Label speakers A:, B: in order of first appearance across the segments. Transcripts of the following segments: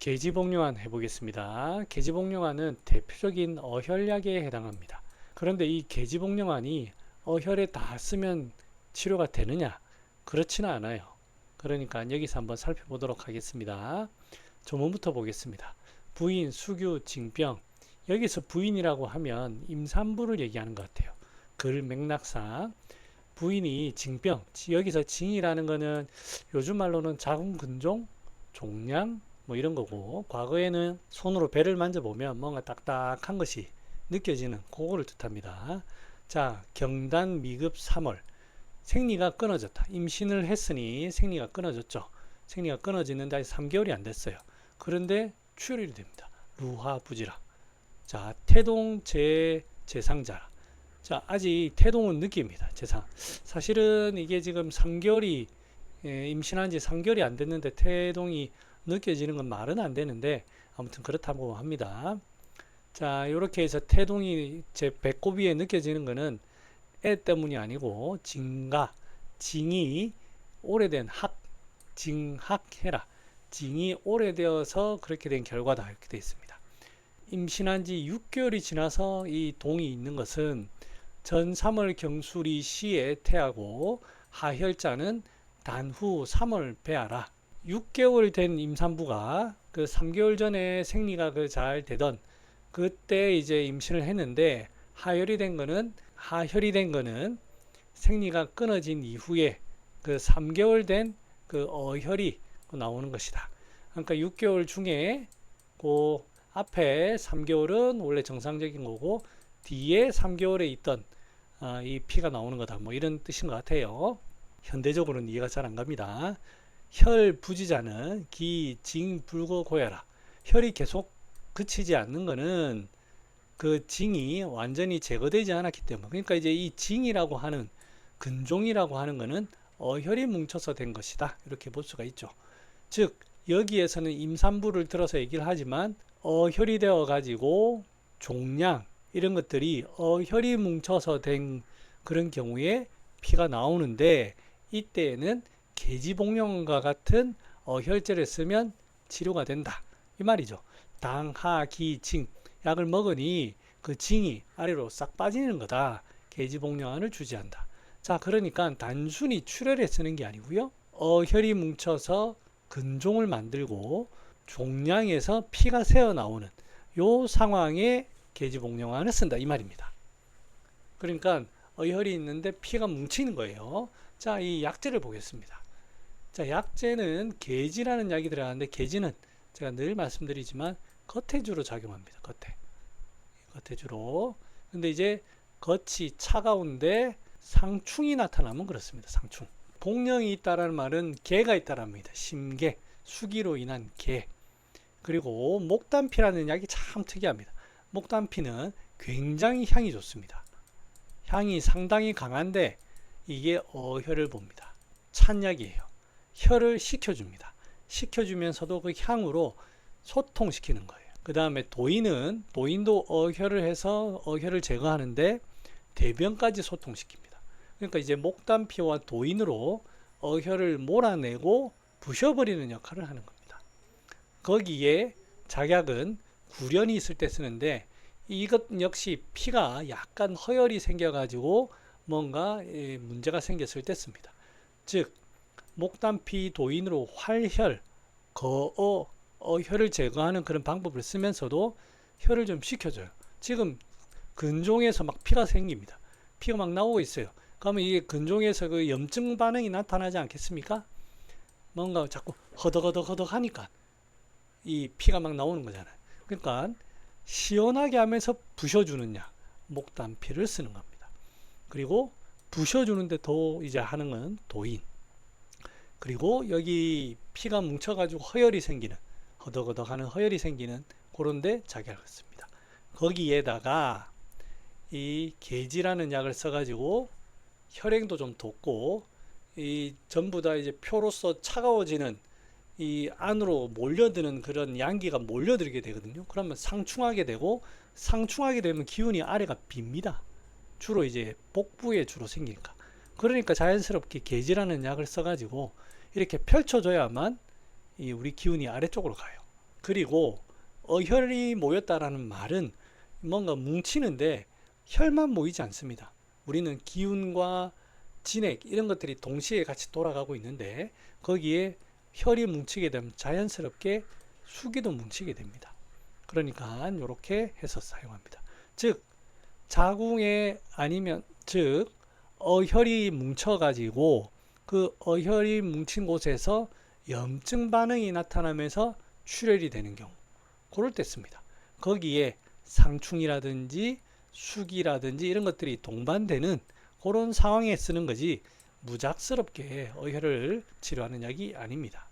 A: 계지복용환 해보겠습니다. 계지복용환은 대표적인 어혈약에 해당합니다. 그런데 이 계지복용환이 어혈에 다 쓰면 치료가 되느냐? 그렇지는 않아요. 그러니까 여기서 한번 살펴보도록 하겠습니다. 조문부터 보겠습니다. 부인, 수규, 징병. 여기서 부인이라고 하면 임산부를 얘기하는 것 같아요. 글 맥락상 부인이 징병. 여기서 징이라는 거는 요즘 말로는 자궁근종, 종양, 뭐 이런 거고 과거에는 손으로 배를 만져보면 뭔가 딱딱한 것이 느껴지는 그거를 뜻합니다. 자, 경단 미급 3월 생리가 끊어졌다. 임신을 했으니 생리가 끊어졌죠. 생리가 끊어지는데 아직 3개월이 안 됐어요. 그런데 출혈이 됩니다. 루하부지라. 자, 태동 제 재상자. 자, 아직 태동은 느낍니다. 재상. 사실은 이게 지금 3개월이 예, 임신한 지 3개월이 안 됐는데 태동이 느껴지는 건 말은 안 되는데 아무튼 그렇다고 합니다. 자, 이렇게 해서 태동이 제 배꼽 위에 느껴지는 거는 애 때문이 아니고 징가, 징이 오래된 학, 징학해라. 징이 오래되어서 그렇게 된 결과다 이렇게 되어 있습니다. 임신한 지 6개월이 지나서 이 동이 있는 것은 전 3월 경수리 시에 태하고 하혈자는 단후 3월 배하라. 6개월 된 임산부가 그 3개월 전에 생리가 그 잘 되던 그때 이제 임신을 했는데 하혈이 된 거는 하혈이 된 거는 생리가 끊어진 이후에 그 3개월 된 그 어혈이 나오는 것이다. 그러니까 6개월 중에 그 앞에 3개월은 원래 정상적인 거고 뒤에 3개월에 있던 아, 이 피가 나오는 거다. 뭐 이런 뜻인 것 같아요. 현대적으로는 이해가 잘 안 갑니다. 혈 부지자는 기, 징, 불고 고야라. 혈이 계속 그치지 않는 거는 그 징이 완전히 제거되지 않았기 때문에. 그러니까 이제 이 징이라고 하는 근종이라고 하는 거는 어혈이 뭉쳐서 된 것이다. 이렇게 볼 수가 있죠. 즉 여기에서는 임산부를 들어서 얘기를 하지만 어혈이 되어 가지고 종양 이런 것들이 어혈이 뭉쳐서 된 그런 경우에 피가 나오는데 이때에는 계지복용과 같은 어 혈제를 쓰면 치료가 된다 이 말이죠 당하기징 약을 먹으니 그 징이 아래로 싹 빠지는 거다. 계지복용환을 주지한다. 자, 그러니까 단순히 출혈에 쓰는 게 아니고요. 어 혈이 뭉쳐서 근종을 만들고 종양에서 피가 새어 나오는 요 상황에 계지복용환을 쓴다 이 말입니다. 그러니까 어혈이 있는데 피가 뭉치는 거예요. 자, 이 약재를 보겠습니다. 자, 약재는 계지라는 약이 들어가는데 계지는 제가 늘 말씀드리지만 겉에 주로 작용합니다. 겉에. 겉에 주로. 근데 이제 겉이 차가운데 상충이 나타나면 그렇습니다. 상충. 복령이 있다라는 말은 개가 있다라는 말입니다. 심개, 수기로 인한 개. 그리고 목단피라는 약이 참 특이합니다. 목단피는 굉장히 향이 좋습니다. 향이 상당히 강한데 이게 어혈을 봅니다. 찬약이에요. 혈을 식혀줍니다. 식혀주면서도 그 향으로 소통시키는 거예요. 그 다음에 도인은 도인도 어혈을 해서 어혈을 제거하는데 대변까지 소통시킵니다. 그러니까 이제 목단피와 도인으로 어혈을 몰아내고 부셔버리는 역할을 하는 겁니다. 거기에 작약은 구련이 있을 때 쓰는데 이것 역시 피가 약간 허혈이 생겨가지고 뭔가 문제가 생겼을 때 씁니다. 즉 목단피 도인으로 활혈, 거어, 어, 혈을 제거하는 그런 방법을 쓰면서도 혈을 좀 식혀줘요. 지금 근종에서 막 피가 생깁니다. 피가 막 나오고 있어요. 그러면 이게 근종에서 그 염증 반응이 나타나지 않겠습니까? 뭔가 자꾸 허덕허덕허덕 하니까 이 피가 막 나오는 거잖아요. 그러니까 시원하게 하면서 부셔주는 약, 목단피를 쓰는 겁니다. 그리고 부셔주는데 더 이제 하는 건 도인. 그리고 여기 피가 뭉쳐가지고 허혈이 생기는 허덕허덕하는 허혈이 생기는 그런데 작약을 씁니다. 거기에다가 이 계지라는 약을 써가지고 혈행도 좀 돋고 이 전부 다 이제 표로서 차가워지는 이 안으로 몰려드는 그런 양기가 몰려들게 되거든요. 그러면 상충하게 되고 상충하게 되면 기운이 아래가 빕니다. 주로 이제 복부에 주로 생기니까. 그러니까 자연스럽게 계지라는 약을 써가지고 이렇게 펼쳐줘야만 이 우리 기운이 아래쪽으로 가요. 그리고 어혈이 모였다라는 말은 뭔가 뭉치는데 혈만 모이지 않습니다. 우리는 기운과 진액 이런 것들이 동시에 같이 돌아가고 있는데 거기에 혈이 뭉치게 되면 자연스럽게 수기도 뭉치게 됩니다. 그러니까 이렇게 해서 사용합니다. 즉 자궁에 아니면 즉 어혈이 뭉쳐 가지고 그 어혈이 뭉친 곳에서 염증 반응이 나타나면서 출혈이 되는 경우 그럴 때 씁니다. 거기에 상충이라든지 수기라든지 이런 것들이 동반되는 그런 상황에 쓰는 거지 무작스럽게 어혈을 치료하는 약이 아닙니다.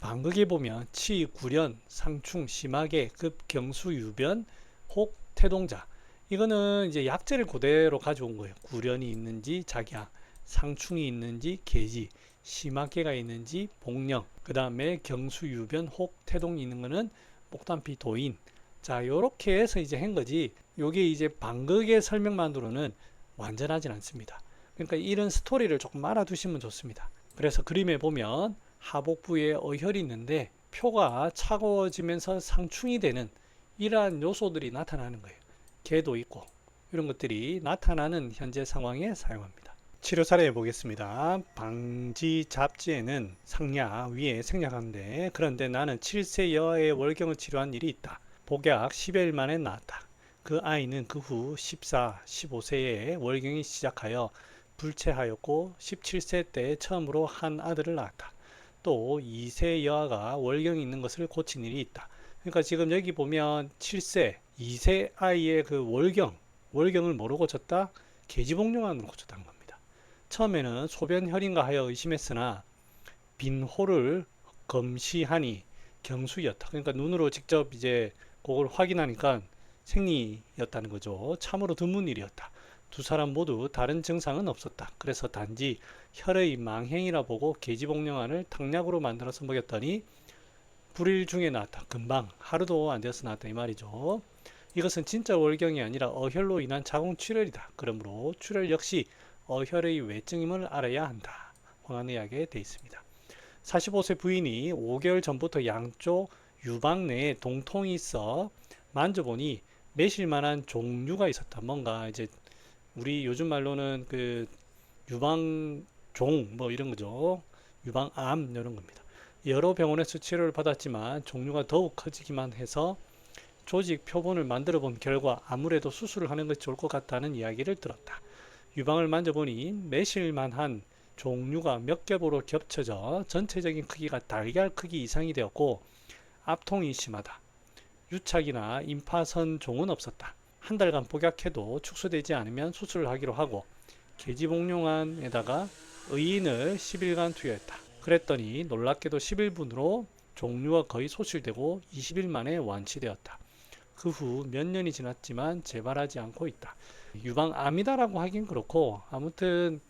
A: 방극에 보면 치, 구련, 상충, 심하게, 급, 경수, 유변, 혹, 태동자 이거는 이제 약재를 그대로 가져온 거예요. 구련이 있는지 작약, 상충이 있는지 계지, 심하게가 있는지 복령, 그 다음에 경수, 유변, 혹, 태동이 있는 거는 목단피, 도인. 자, 요렇게 해서 이제 한 거지. 요게 이제 방극의 설명만으로는 완전하진 않습니다. 그러니까 이런 스토리를 조금 알아두시면 좋습니다. 그래서 그림에 보면 하복부에 어혈이 있는데 표가 차가워지면서 상충이 되는 이러한 요소들이 나타나는 거예요. 개도 있고 이런 것들이 나타나는 현재 상황에 사용합니다. 치료 사례 보겠습니다. 방지 잡지에는 상약 위에 생략한데 그런데 나는 7세 여아의 월경을 치료한 일이 있다. 복약 10일 만에 나았다. 그 아이는 그 후 14, 15세에 월경이 시작하여 불체하였고 17세 때 처음으로 한 아들을 낳았다. 또 2세 여아가 월경이 있는 것을 고친 일이 있다. 그러니까 지금 여기 보면 7세, 2세 아이의 그 월경, 월경을 뭐로 고쳤다? 계지복용안으로 고쳤다는 겁니다. 처음에는 소변혈인가 하여 의심했으나 빈호를 검시하니 경수였다. 그러니까 눈으로 직접 이제 그걸 확인하니까 생리였다는 거죠. 참으로 드문 일이었다. 두 사람 모두 다른 증상은 없었다. 그래서 단지 혈의 망행이라 보고 계지복령안을 탕약으로 만들어서 먹였더니 불일 중에 나왔다. 금방 하루도 안 되어서 나왔다 이 말이죠. 이것은 진짜 월경이 아니라 어혈로 인한 자궁 출혈이다. 그러므로 출혈 역시 어혈의 외증임을 알아야 한다. 황한의학에 되어 있습니다. 45세 부인이 5개월 전부터 양쪽 유방 내에 동통이 있어 만져보니 매실만한 종류가 있었다. 뭔가 이제 우리 요즘 말로는 그 유방종 뭐 이런 거죠. 유방암 이런 겁니다. 여러 병원에서 치료를 받았지만 종류가 더욱 커지기만 해서 조직 표본을 만들어 본 결과 아무래도 수술을 하는 것이 좋을 것 같다는 이야기를 들었다. 유방을 만져보니 매실만한 종류가 몇 겹으로 겹쳐져 전체적인 크기가 달걀 크기 이상이 되었고 압통이 심하다. 유착이나 임파선 종은 없었다. 한 달간 복약해도 축소되지 않으면 수술을 하기로 하고 계지복용안에다가 의인을 10일간 투여했다. 그랬더니 놀랍게도 11분으로 종류가 거의 소실되고 20일 만에 완치되었다. 그 후 몇 년이 지났지만 재발하지 않고 있다. 유방암이다라고 하긴 그렇고 아무튼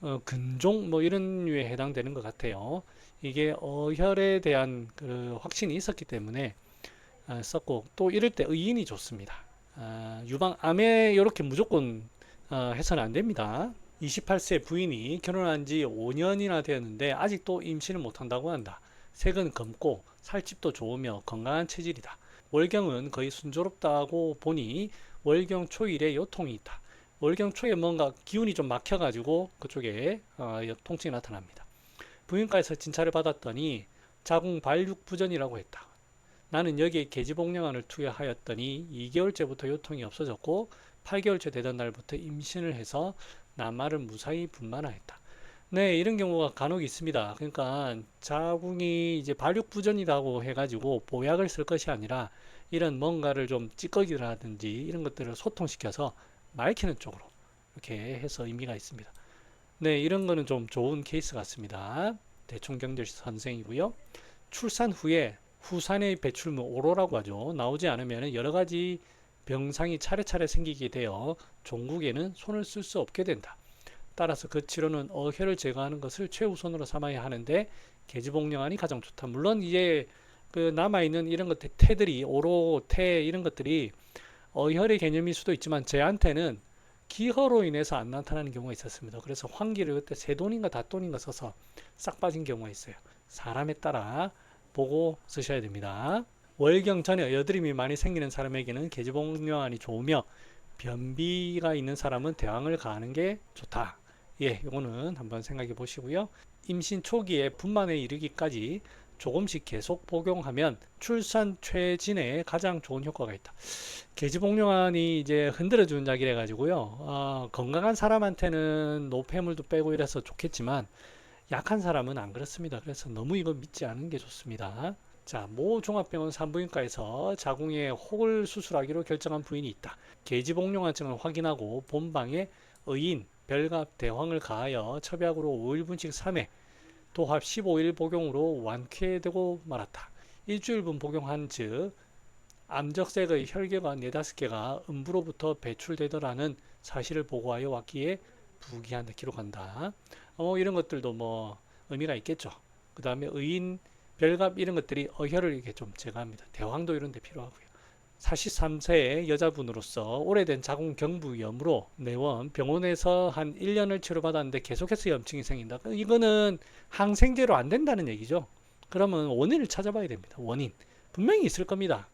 A: 어, 근종 뭐 이런 류에 해당되는 것 같아요. 이게 어혈에 대한 그 확신이 있었기 때문에 어, 썼고 또 이럴 때 의인이 좋습니다. 어, 유방암에 이렇게 무조건 어, 해서는 안 됩니다. 28세 부인이 결혼한 지 5년이나 되었는데 아직도 임신을 못한다고 한다. 색은 검고 살집도 좋으며 건강한 체질이다. 월경은 거의 순조롭다고 보니 월경 초일에 요통이 있다. 월경 초에 뭔가 기운이 좀 막혀가지고 그쪽에 어, 통증이 나타납니다. 부인과에서 진찰을 받았더니 자궁 발육 부전이라고 했다. 나는 여기에 계지복령안을 투여하였더니 2개월째부터 요통이 없어졌고 8개월째 되던 날부터 임신을 해서 남아를 무사히 분만하였다. 네, 이런 경우가 간혹 있습니다. 그러니까 자궁이 이제 발육 부전이라고 해가지고 보약을 쓸 것이 아니라 이런 뭔가를 좀 찌꺼기라든지 이런 것들을 소통시켜서 맑히는 쪽으로 이렇게 해서 의미가 있습니다. 네, 이런 거는 좀 좋은 케이스 같습니다. 대충 경절 선생이고요. 출산 후에 후산의 배출물 오로라고 하죠. 나오지 않으면 여러 가지 병상이 차례차례 생기게 되어 종국에는 손을 쓸 수 없게 된다. 따라서 그 치료는 어혈을 제거하는 것을 최우선으로 삼아야 하는데 계지복령안이 가장 좋다. 물론 이제 그 남아 있는 이런 것들 태들이 오로 태 이런 것들이 어혈의 개념일 수도 있지만 제한테는 기허로 인해서 안 나타나는 경우가 있었습니다. 그래서 환기를 그때 세 돈인가 다 돈인가 써서 싹 빠진 경우가 있어요. 사람에 따라 보고 쓰셔야 됩니다. 월경 전에 여드름이 많이 생기는 사람에게는 계지복용안이 좋으며 변비가 있는 사람은 대왕을 가하는 게 좋다. 예, 요거는 한번 생각해 보시고요. 임신 초기에 분만에 이르기까지 조금씩 계속 복용하면 출산 최진에 가장 좋은 효과가 있다. 계지복용안이 이제 흔들어주는 약이라 가지고요. 어, 건강한 사람한테는 노폐물도 빼고 이래서 좋겠지만 약한 사람은 안 그렇습니다. 그래서 너무 이거 믿지 않는 게 좋습니다. 자, 모 종합병원 산부인과에서 자궁에 혹을 수술하기로 결정한 부인이 있다. 계지복용환증을 확인하고 본방에 의인, 별갑, 대황을 가하여 첩약으로 5일분씩 3회, 도합 15일 복용으로 완쾌되고 말았다. 일주일분 복용한 즉 암적색의 혈계가 4, 5개가 음부로부터 배출되더라는 사실을 보고하여 왔기에 부기한다 기록한다. 어, 이런 것들도 뭐 의미가 있겠죠. 그 다음에 의인, 별갑 이런 것들이 어혈을 이렇게 좀 제거합니다. 대황도 이런 데 필요하고요. 43세의 여자분으로서 오래된 자궁 경부염으로 내원 병원에서 한 1년을 치료받았는데 계속해서 염증이 생긴다. 이거는 항생제로 안 된다는 얘기죠. 그러면 원인을 찾아봐야 됩니다. 원인. 분명히 있을 겁니다.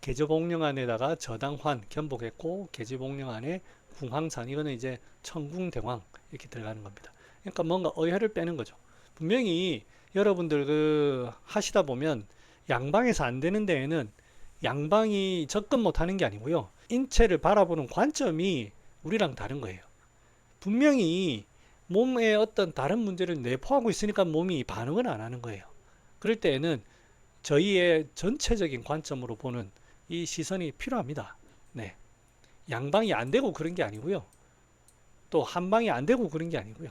A: 계저복령안에다가 저당환 견복했고 계지복령안에 궁황산 이거는 이제 청궁대왕 이렇게 들어가는 겁니다. 그러니까 뭔가 어혈을 빼는 거죠. 분명히 여러분들 그 하시다 보면 양방에서 안 되는 데에는 양방이 접근 못하는 게 아니고요. 인체를 바라보는 관점이 우리랑 다른 거예요. 분명히 몸에 어떤 다른 문제를 내포하고 있으니까 몸이 반응을 안 하는 거예요. 그럴 때에는 저희의 전체적인 관점으로 보는 이 시선이 필요합니다. 네. 양방이 안 되고 그런 게 아니고요. 또 한방이 안 되고 그런 게 아니고요.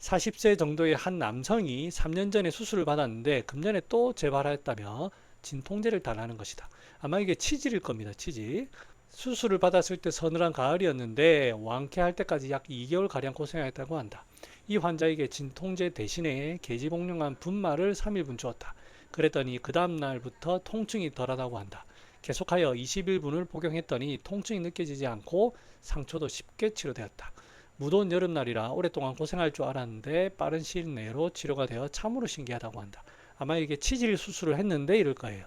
A: 40세 정도의 한 남성이 3년 전에 수술을 받았는데 금년에 또 재발했다며 진통제를 달라는 것이다. 아마 이게 치질일 겁니다. 치질. 수술을 받았을 때 서늘한 가을이었는데 완쾌할 때까지 약 2개월 가량 고생했다고 한다. 이 환자에게 진통제 대신에 계지복용한 분말을 3일분 주었다. 그랬더니 그 다음 날부터 통증이 덜하다고 한다. 계속하여 21분을 복용했더니 통증이 느껴지지 않고 상처도 쉽게 치료되었다. 무더운 여름날이라 오랫동안 고생할 줄 알았는데 빠른 시일 내로 치료가 되어 참으로 신기하다고 한다. 아마 이게 치질 수술을 했는데 이럴 거예요.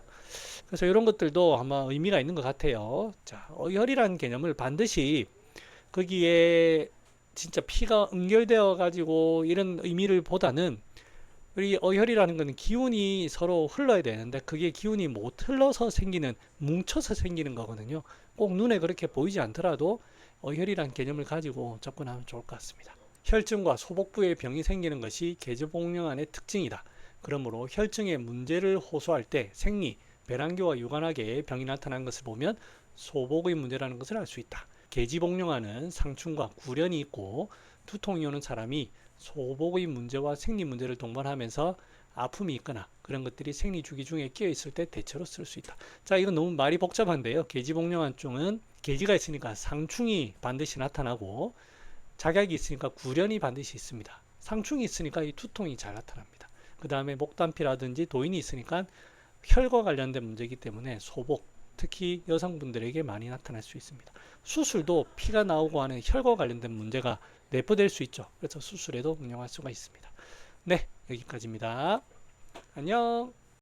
A: 그래서 이런 것들도 아마 의미가 있는 것 같아요. 자, 어혈이라는 개념을 반드시 거기에 진짜 피가 응결되어 가지고 이런 의미를 보다는 우리 어혈이라는 것은 기운이 서로 흘러야 되는데 그게 기운이 못 흘러서 생기는 뭉쳐서 생기는 거거든요. 꼭 눈에 그렇게 보이지 않더라도 어혈이라는 개념을 가지고 접근하면 좋을 것 같습니다. 혈증과 소복부에 병이 생기는 것이 계저복령안의 특징이다. 그러므로 혈증의 문제를 호소할 때 생리, 배란교와 유관하게 병이 나타난 것을 보면 소복의 문제라는 것을 알 수 있다. 계지복령안은 상충과 구련이 있고 두통이 오는 사람이 소복의 문제와 생리 문제를 동반하면서 아픔이 있거나 그런 것들이 생리 주기 중에 끼어 있을 때 대체로 쓸 수 있다. 자, 이건 너무 말이 복잡한데요. 계지복령안증은 계지가 있으니까 상충이 반드시 나타나고 작약이 있으니까 구련이 반드시 있습니다. 상충이 있으니까 이 두통이 잘 나타납니다. 그 다음에 목단피라든지 도인이 있으니까 혈과 관련된 문제이기 때문에 소복, 특히 여성분들에게 많이 나타날 수 있습니다. 수술도 피가 나오고 하는 혈과 관련된 문제가 내포될 수 있죠. 그래서 수술에도 응용할 수가 있습니다. 네, 여기까지입니다. 안녕.